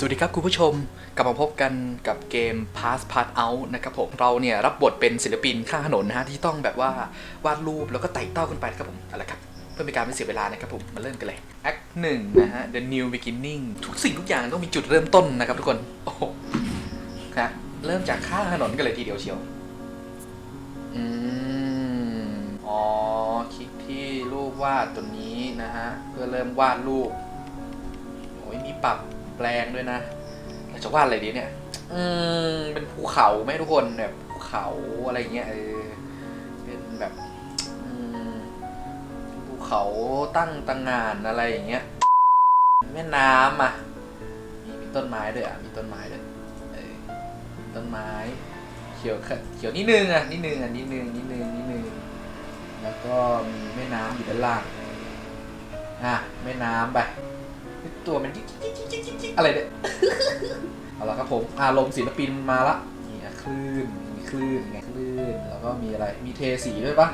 สวัสดีครับคุณผู้ชมกลับมาพบกันกับเกม Pass Part Out นะครับผมเราเนี่ยรับบทเป็นศิลปินข้างถนนนะฮะที่ต้องแบบว่าวาดรูปแล้วก็ไต่เต้าขึ้นไปนะครับผมเอาละครับเพื่อเป็นการไม่เสียเวลานะครับผมมาเริ่มกันเลย Act 1นะฮะ The New Beginning ทุกสิ่งทุกอย่างต้องมีจุดเริ่มต้นนะครับทุกคนโอ้โหครับเริ่มจากข้างถนนกันเลยทีเดียวเชียวอืมอ๋อคลิกที่รูปวาดตัวนี้นะฮะเพื่อเริ่มวาดรูปโอ้ยมีปรับ แปลงด้วยนะเราจะวาดอะไรดีเนี่ย อืมเป็นภูเขาไหมทุกคนแบบภูเขาอะไรเงี้ยเออเป็นแบบอืมภูเขาตั้งตังงานอะไรอย่างเงี้ยแม่น้ำอะมีมีต้นไม้ด้วยอะมีต้นไม้ด้วยเออต้นไม้ เขียวเขียวนิดนึงอะนิดนึงอะนิดนึงนิดนึงนิดนึงแล้วก็มีแม่น้ำอยู่ด้านล่างอะแม่น้ำไปตัวมันกิ๊ก จิ๊กจิ๊กจิ๊กอะไรเนี่ย เอาละครับผมอารมณ์ศิลปินมาละนี่อะคลื่นมีคลื่นไงคลื่น แล้วก็มีอะไร มีเทสีด้วยปะ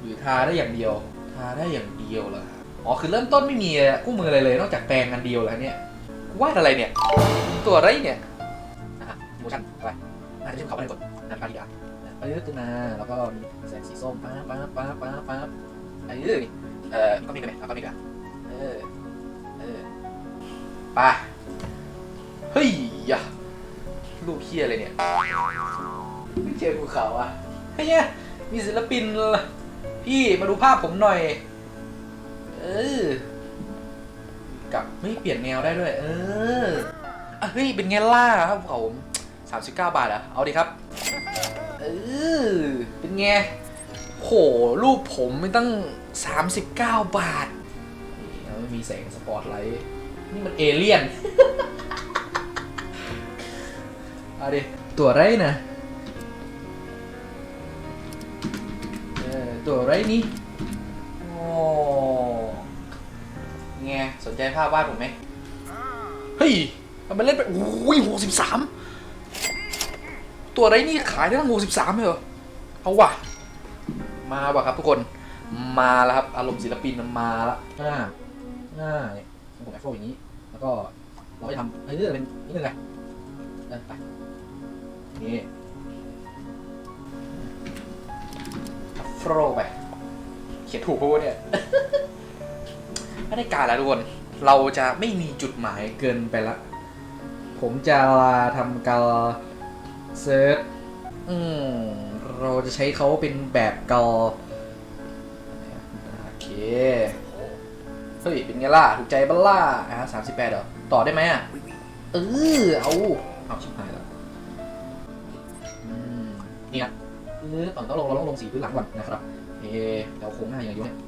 หรือทาได้อย่างเดียว ทาได้อย่างเดียวเหรออ๋อ คือเริ่มต้นไม่มีกู้มืออะไรเลย นอกจากแปรงอันเดียวแล้วเนี่ย กูวาดอะไรเนี่ย ตัวอะไรเนี่ยอะโมชั่นไปอะจะชื่อเขาไปเลยก่อนนะปาริดาไปเรื่อขึ้นมาแล้วก็มีแสงสีส้มป๊าป๊าป๊าป๊าป๊าไอ้เรื่อเอ่อก็มีกันไหมก็มีกัน ไปเฮ้ยยะรูปเฮียอะไรเนี่ยไม่เจอภูเขาอะเฮ้ยเนี่ยมีศิลปิน พี่มาดูภาพผมหน่อย เออกลับไม่เปลี่ยนแนวได้ด้วย เออเฮ้ยเป็นไงล่ะครับผมสามสิบเก้าบาทอะเอาดิครับ เออเป็นไงโหรูปผมไม่ตั้ง 39 บาทนี่แล้วมีแสงสปอตไลท์ นี่มันเอเลี่ยนเอาดิตัวไรนะเออตัวไรนี่โอ้ไงสนใจภาพวาดผมไหมเฮ้ยมันมาเล่นไปโอ้ยหกสิบสามตัวไรนี่ขายได้ตั้งหกสิบสามเลยเหรอเอาว่ะ มาว่ะครับทุกคน มาแล้วครับ อารมณ์ศิลปินมันมาแล้วอ่าอ่า เนี่ยผมแอฟโฟอย่างนี้ แล้วก็เราไปทำเออเป็นนิดนึงไงเออไปนี่อัฟโฟไป เขียนถูกปะวะเนี่ย ไม่ได้การแล้วทุกคน เราจะไม่มีจุดหมายเกินไปละ ผมจะทำการเซิร์ชอืม เราจะใช้เขาเป็นแบบกอโอเค เฮ้ย เป็นไงล่ะ ถูกใจบ้าล่ะอะสามสิบแปดเหรอ ต่อได้ไหมอะ เออ เอา เอาชิบหายแล้วนี่ครับเออตอนต้องลงเราต้องลงสีพื้นหลังก่อนนะครับ เอเราโค้งหน้าอย่างเดียวเนี่ย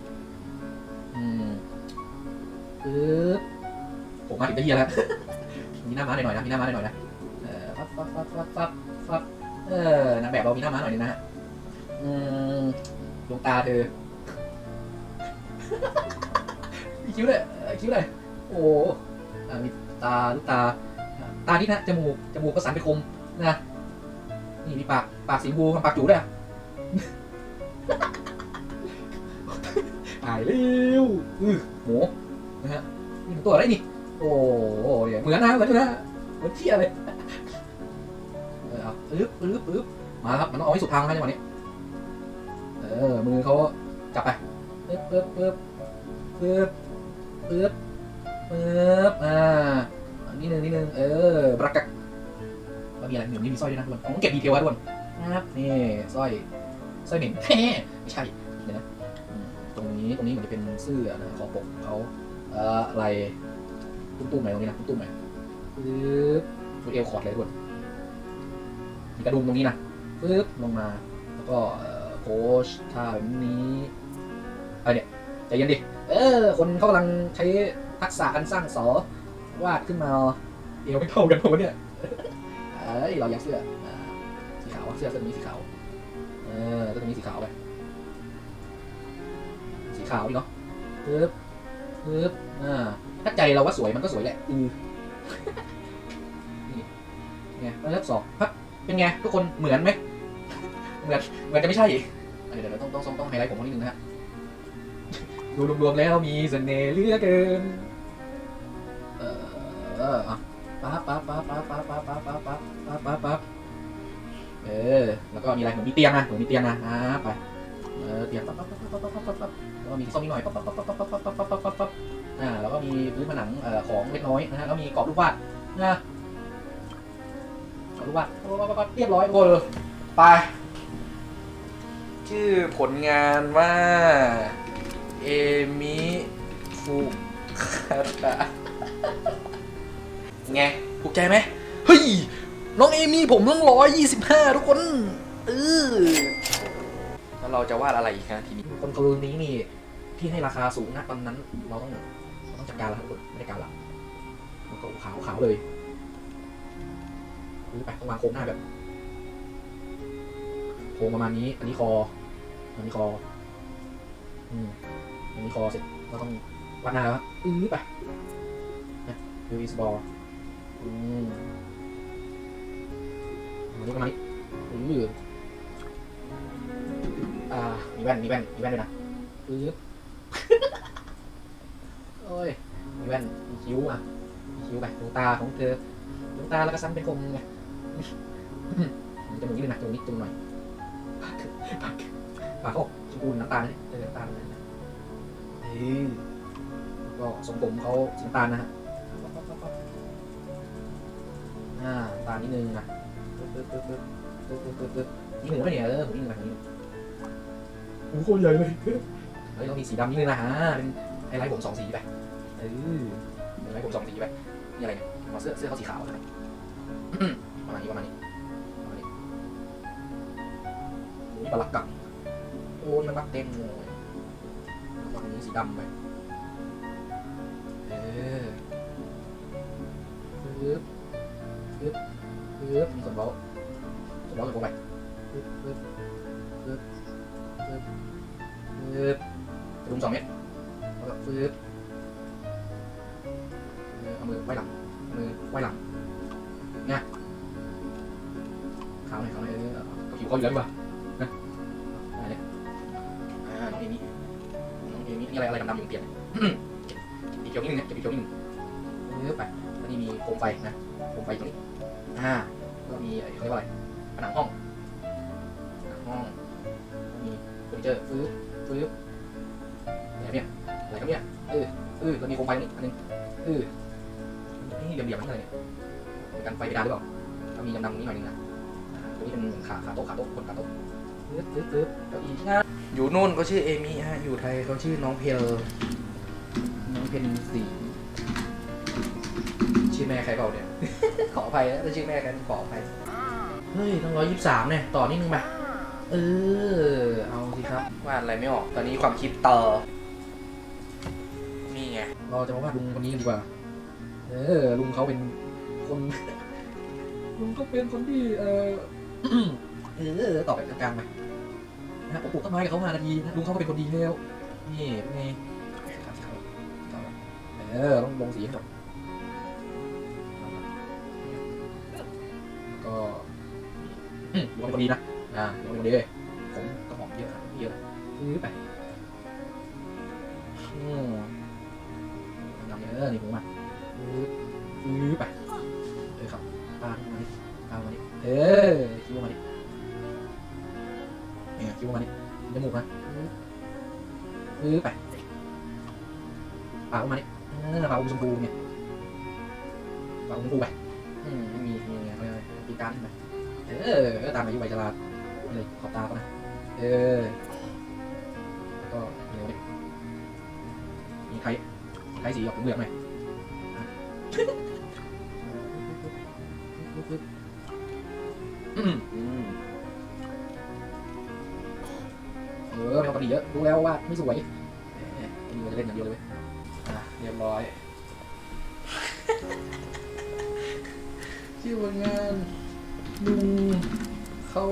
อืมเออผมมาถึงจะเฮียแล้ว มีหน้าม้าหน่อยๆนะ มีหน้าม้าหน่อยๆนะ เออฟับฟับฟับฟับฟับฟับเออนางแบบเรามีหน้าม้าหน่อยนึงนะฮะ อืมดวงตาเธอ มีคิ้วเลยเออคิ้วเลยโอ้โหอ่ามีตาลูกตา ตานี่นะจมูกจมูกก็สันไปคมนะนี่มีปากปากสีชมพูกับปากจูด้วยอะตายเร็วอือหมูนะฮะนี่มันตัวอะไรนี่โอ้โหเนี่ยเหมือนนะเหมือนนะเหมือนเที่ยเลยเออเอาปึ๊บปึ๊บปึ๊บมาครับมันต้องเอาให้สุดทางนะจังหวะนี้เออมือเขาจับไปปึ๊บปึ๊บปึ๊บปึ๊บ ปึ๊บปึ๊บอ่านิดนึงนิดนึงเออบรักกักแล้วมีอะไรเหมือนมีสร้อยด้วยนะทุกคนผมเก็บดีเทลไว้ทุกคนนะครับนี่สร้อยสร้อยเหม็นไม่ใช่เดี๋ยวนะอืมตรงนี้ตรงนี้เหมือนจะเป็นเสื้อนะคอปกเขาเอ่ออะไรตุ้มๆไหนตรงนี้นะตุ้มๆไหนปึ๊บฟูเอลคอร์ดเลยทุกคนมีกระดุมตรงนี้นะปึ๊บลงมา แล้วก็เอ่อโพสท่าแบบนี้อะไรเนี่ย ใจเย็นดิ เออ คนเขากำลังใช้ทักษะการสร้างสอวาดขึ้นมา เอวไม่เท่ากันผมเนี่ยเอ้ยเรายัดเสื้ออ่าสีขาวอะเสื้อเสื้อตัวนี้สีขาว เออเสื้อตัวนี้สีขาวไป สีขาวดีเนาะปึ๊บปึ๊บอ่า ถ้าใจเราว่าสวยมันก็สวยแหละ อือนี่ไงแล้วสองพับเป็นไงทุกคนเหมือนไหม เหมือน เหมือนจะไม่ใช่อีกอะเดี๋ยวเดี๋ยวต้องต้องต้องต้องไฮไลท์ผมนิดนึงนะฮะ ดูรวมๆแล้วมีเสน่ห์เหลือเกิน เออเอปปั๊บปั๊บปั๊บปั๊บปั๊บปั๊บปั๊บปั๊บปั๊บปั๊บปั๊บปั๊บเออ แล้วก็มีอะไรเหมือนมีเตียงนะเหมือนมีเตียงนะอ่าไป เออ เตียงปั๊บปั๊บปั๊บปั๊บปั๊บปั๊บปั๊บแล้วก็มีส้มนิดหน่อยปั๊บปั๊บปั๊บปั๊บปั๊บปั๊บปั๊บปั๊บปั๊บป๊บอ่า แล้วก็มีพื้นผนังเอ่อของเล็กน้อยนะฮะแล้วมีกรอบรูปวาดนะกรอบรูปวาดปั๊บปั๊บปั๊บเรียบร้อยโอ้ไป ชื่อผลงานว่า เอมิฟูคาตะไงถูกใจไหมเฮ้ย น้องเอมี่ผมต้องร้อยยี่สิบห้าทุกคนเออแล้วเราจะวาดอะไรอีกนะทีนี้ คนคนนี้นี่ที่ให้ราคาสูงนะตอนนั้น เราต้องเราต้องจัดการแล้วครับทุกคนไม่ได้การละมันก็ขาวขาวเลยหรือไปต้องวางโครงหน้าแบบโครงประมาณนี้ อันนี้คอ อันนี้คอ อืม อันนี้คอเสร็จเราต้องวัดหน้าแล้วอือไปนะดูอิสบอลอืมอันนี้ประมาณนี้อืออ่ามีแว่นมีแว่นมีแว่นด้วยนะปึ๊บโอ้ยมีแว่นมีคิ้วอะมีคิ้วไปดวงตาของเธอดวงตาแล้วก็ซ้ำเป็นคมไงจมูกนิดนึงนะจมูกนิดจมูกหน่อยปากปากปากเขาชมพูน้ำตาลนี่เออน้ำตาลนะเฮ้ย แล้วก็ทรงผมเขาสีน้ำตาลนะฮะปั๊บปั๊บปั๊บปั๊บอ่าน้ำตาลนิดนึงนะปึ๊บปึ๊บปึ๊บปึ๊บปึ๊บปึ๊บปึ๊บปึ๊บนี่หมูไหมเนี่ยเออหมูนี่หมูแบบนี้โอ้โหใหญ่เลยเฮ้ยต้องมีสีดำนิดนึงนะฮะเป็นไฮไลท์ผมสองสีไปเออไฮไลท์ผมสองสีไปนี่อะไรเนี่ยมาเสื้อเสื้อเขาสีขาวใช่ไหมประมาณนี้ประมาณนี้ประมาณนี้นี่ปลาลักกักโอ้ยมันบักเต็มเลย ตอนนี้สีดำไป เออปึ๊บปึ๊บปึ๊บมีส่วนเบาส่วนเบาส่วนเบาไปปึ๊บปึ๊บปึ๊บปึ๊บฟืบกระดุมสองเม็ดแล้วก็ฟืบเอามือไว้หลังมือไว้หลังเนี่ยขาวหน่อยขาวหน่อยเออเอาผิวเขาอยู่แล้วดีกว่า มีอะไรอะไรดำๆอยู่เปลี่ยนอีกเขียวนิดนึงนะเก็บอีกเขียวนิดนึงฟืบไปแล้วนี่มีโคมไฟนะโคมไฟตรงนี้อ่าก็มีไอ้เขาเรียกว่าอะไรผนังห้องผนังห้องมีเฟอร์นิเจอร์ฟืบฟืบอะไรเนี่ยอะไรครับเนี่ยเออเออแล้วมีโคมไฟตรงนี้อันนึงเออนี่เดี่ยวๆมันอะไรเนี่ยเป็นการไฟเพดานหรือเปล่าแล้วมีดำๆนี้หน่อยนึงนะตัวนี้เป็นขาขาโต๊ะขาโต๊ะคนขาโต๊ะฟืบฟืบฟืบเก้าอี้นะ อยู่นู่นก็ชื่อเอมี่ฮะ อยู่ไทยเขาชื่อน้องเพลน้องเพนสีชื่อแม่ใครเปล่าเนี่ย ขออภัยนะถ้าชื่อแม่กันขออภัยเฮ้ยต้องร้อยยี่สิบสามเนี่ย ต่อนิดนึงไปเออ เอาสิครับวาดอะไรไม่ออก ตอนนี้ความคิดต่อนี่ไง เราจะมาวาดลุงคนนี้กันดีกว่า เออ ลุงเขาเป็นคน ลุงก็เป็นคนที่ เออเออตอบแบบกลางๆไป นะผมปลูกต้นไม้กับเขาห้านาทีนะลุงเขาก็เป็นคนดีแล้ว นี่เป็นไงครับครับครับเออต้องลงสีให้หมดก็อืมลุงเป็นคนดีนะ อ่าลุงเป็นคนดีเลยผมก็หอมเยอะครับเยอะซื้อไปอืมทำเยออนี่ผมมา ใครใช้สีออกเหลืองๆหน่อยอืมเออไม่ต้องปฏิเยอะรู้แล้วว่าไม่สวยเอ๊ะอันนี้มันจะเล่นอย่างเดียวเลยเว้ยอะเรียบร้อย ชื่อผลงานลุงเขา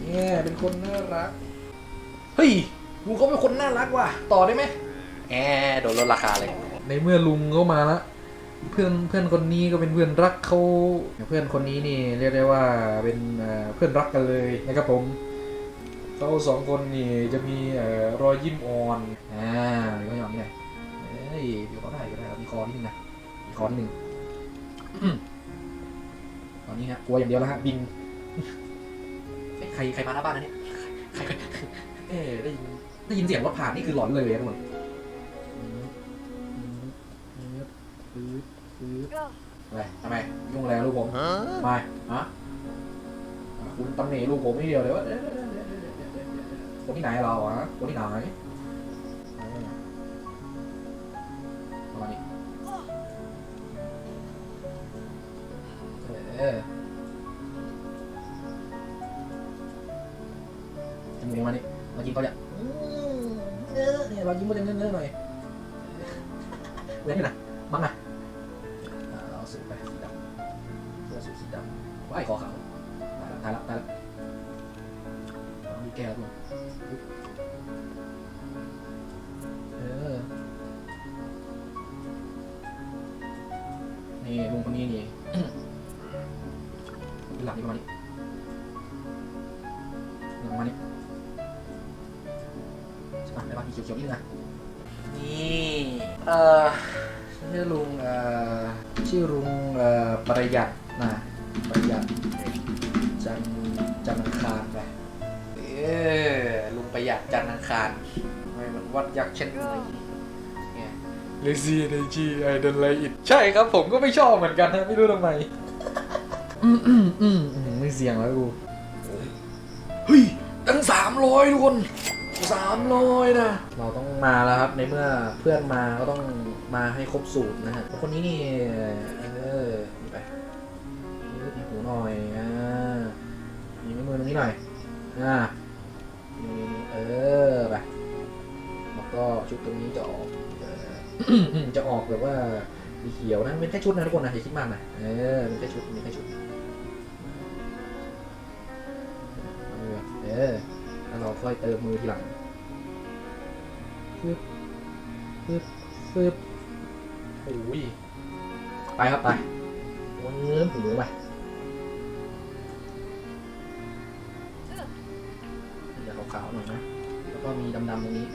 เนี่ยเป็นคนน่ารัก เฮ้ย ลุงเขาเป็นคนน่ารักว่ะ ต่อได้ไหมแอโดนลดราคาเลย ในเมื่อลุงเขามาละเพื่อนเพื่อนคนนี้ก็เป็นเพื่อนรักเขาเพื่อนคนนี้นี่เรียกได้ว่าเป็นเพื่อนรักกันเลยนะครับผมเขาสองคนนี่จะมีอรอยยิ้มอ่อนอ่าเดี๋ยวอย่างนี้เลยเอ้ยเดี๋ยวก็ได้ก็ได้มีคอนิดนึงนะมีคอนิดนึงตอนนี้ฮะกลัวอย่างเดียวแล้วฮะบินใครใครมาหน้าบ้านนะเนี่ยใครใครเอ๊ได้ยิน ได้ยินเสียงรถผ่านนี่คือหลอนเลยเลยทุกคนอืมอืมอืมอืมอืมอะไรทำไมยุ่งอะไรกับลูกผมไม่ฮะอะคุณตำหนิลูกผมไม่เดียวเลยว่าเอ๊ะเอ๊ะเอ๊ะเอ๊ะเอ๊ะเอ๊ะเอ๊ะคนที่ไหนเราอะคนที่ไหนอ่าประมาณนี้เออจมูกมานี่มายิ้มเขาเนี่ยอืม เออเนี่ยเรายิ้มก็จะเนื้อๆหน่อยเว้นไปนะมั้งนะอ่าเราสูบไปสีดำเสื้อสูทสีดำว่ายคอขาวตายละตายละตายละเอามีแก้วด้วยเออนี่ลุงคนนี้นี่หลังนี่ประมาณนี้หลังประมาณ นี้ใช่ปะได้ปะมีเขียวๆนิดนึงอะนี่เอ่อชื่อลุงเอ่อชื่อลุงเอ่อประหยัดนะประหยัดจันทร์จันทร์อังคารไปเออลุงประหยัดจันทร์อังคารทำไมมันวัดยักษ์เช่นนี้เนี่ย Lazy Energy I don't like it ใช่ครับผมก็ไม่ชอบเหมือนกันนะไม่รู้ทำไมอืมอืมอืมอืมไม่เสียงแล้วกูเฮ้ยตั้งสามร้อยทุกคน สามร้อยนะ เราต้องมาแล้วครับ ในเมื่อเพื่อนมาก็ต้องมาให้ครบสูตรนะฮะ คนนี้นี่ เออไปเออมีหูหน่อยอ่ามีมือตรงนี้หน่อย อ่ามีเออไปแล้วก็ชุดตรงนี้จะออกจะออกแบบว่าสีเขียวนะเป็นแค่ชุดนะทุกคนนะอย่าคิดมากนะเออเป็นแค่ชุดเป็นแค่ชุดเออ แล้วเราค่อยเติมมือทีหลังปึ๊บปึ๊บปึ๊บโอ้ยไปครับไปวนเนื้อหูไปจะขาวๆหน่อยนะ แล้วก็มีดำๆตรงนี้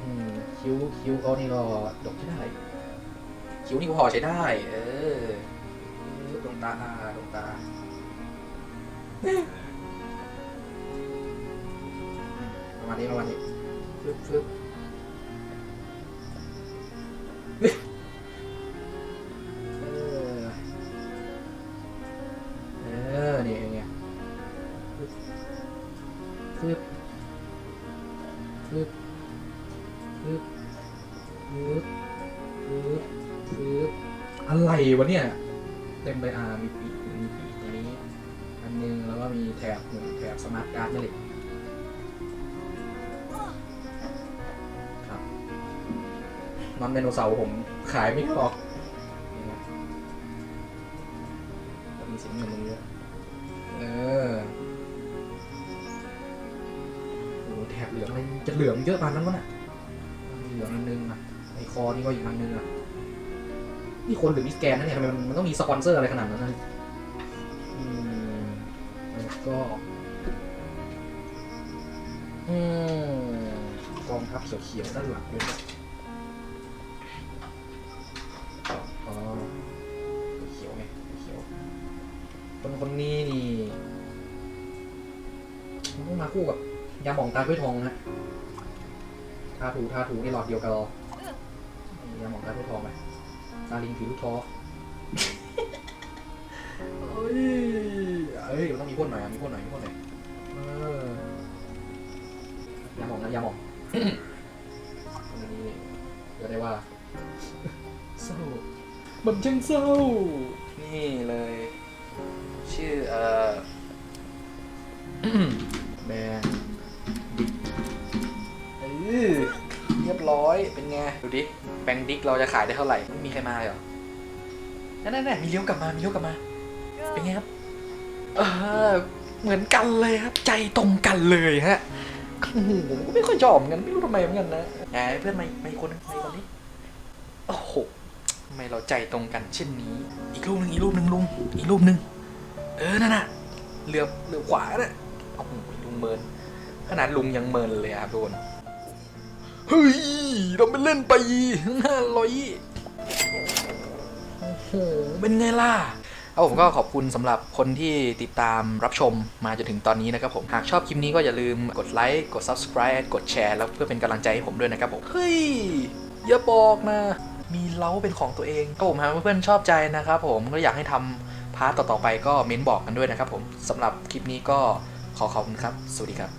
อืมคิ้วคิ้วเขานี่ก็ดกใช้ได้ คิ้วนี่ก็พอใช้ได้ เออดวงตาดวงตา มาณนี้ประมาณนี้ฟึบฟึบเออ เออนี่ไงฟึบฟึบฟึบฟึบฟึบฟึบฟึบอะไรวะเนี่ย เต็มไปอ่ามีปีกมีปีกอันนี้ อันหนึงแล้วก็มีแถบหนึ่งแถบสมาร์ทการ์ดนี่แหละ นอนไดโนเสาร์ผมขายไม่ออกนี่นะแล้วมีสีเงินตรงนี้ด้วยเออโอ้โหแถบเหลืองอะไรจะเหลืองเยอะปานนั้นวะน่ะเหลืองอันนึงอะไอคอนี่ก็อีกอันนึงอะนี่คนหรือมิสแกนนะเนี่ยทำไมมันมันต้องมีสปอนเซอร์อะไรขนาดนั้นนะอืมแล้วก็อืมกองทัพเขียวๆด้านหลังด้วย ยาหมองตาด้วยทองนะทาถูทาถูนี่หลอดเดียวกันหรอยาหมองตาด้วยทองไปตาลิงผีลูกท้อเอ้ยเอ้ยมันต้องมีพ่นหน่อยอะมีพ่นหน่อยมีพ่นหน่อยเออยาหมองนะยาหมองตรงนี้ก็ได้ว่าเศร้ามันช่างเศร้า นี่เลย ชื่อเอ่อแบงเออเรียบร้อยเป็นไงดูดิแบงค์ดิกเราจะขายได้เท่าไหร่ไม่มีใครมาเลยเหรอนั่นนั่นๆมีเลี้ยวกลับมามีเลี้ยวกลับมา เป็นไงครับเออเหมือนกันเลยครับ ใจตรงกันเลยฮะโอ้ผมก็ไม่ค่อยชอบเหมือนกันไม่รู้ทำไมเหมือนกันนะไหนเพื่อนมามาอีกคนนึงมาอีกคนนี้โอ้โหทำไมเราใจตรงกันเช่นนี้ อีกรูปหนึ่งอีกรูปหนึ่งลุงอีกรูปหนึ่งเออนั่นน่ะเหลือบเหลือบขวาน่ะโอ้โหลุงเมินขนาดลุงยังเมินเลยครับทุกคน เฮ้ย เราไปเล่นไปห้าร้อยโหเป็นไงล่ะเอาผมก็ขอบคุณสำหรับคนที่ติดตามรับชมมาจนถึงตอนนี้นะครับผม หากชอบคลิปนี้ก็อย่าลืมกดไลค์ กด subscribe กดแชร์ แล้วเพื่อเป็นกำลังใจให้ผมด้วยนะครับผม เฮ้ย อย่าบอกนะ มีเล้าเป็นของตัวเองก็ผมหากเพื่อนๆชอบใจนะครับผมก็อยากให้ทำพาร์ทต่อๆไปก็เม้นบอกกันด้วยนะครับผมสำหรับคลิปนี้ก็ขอขอบคุณครับ สวัสดีครับ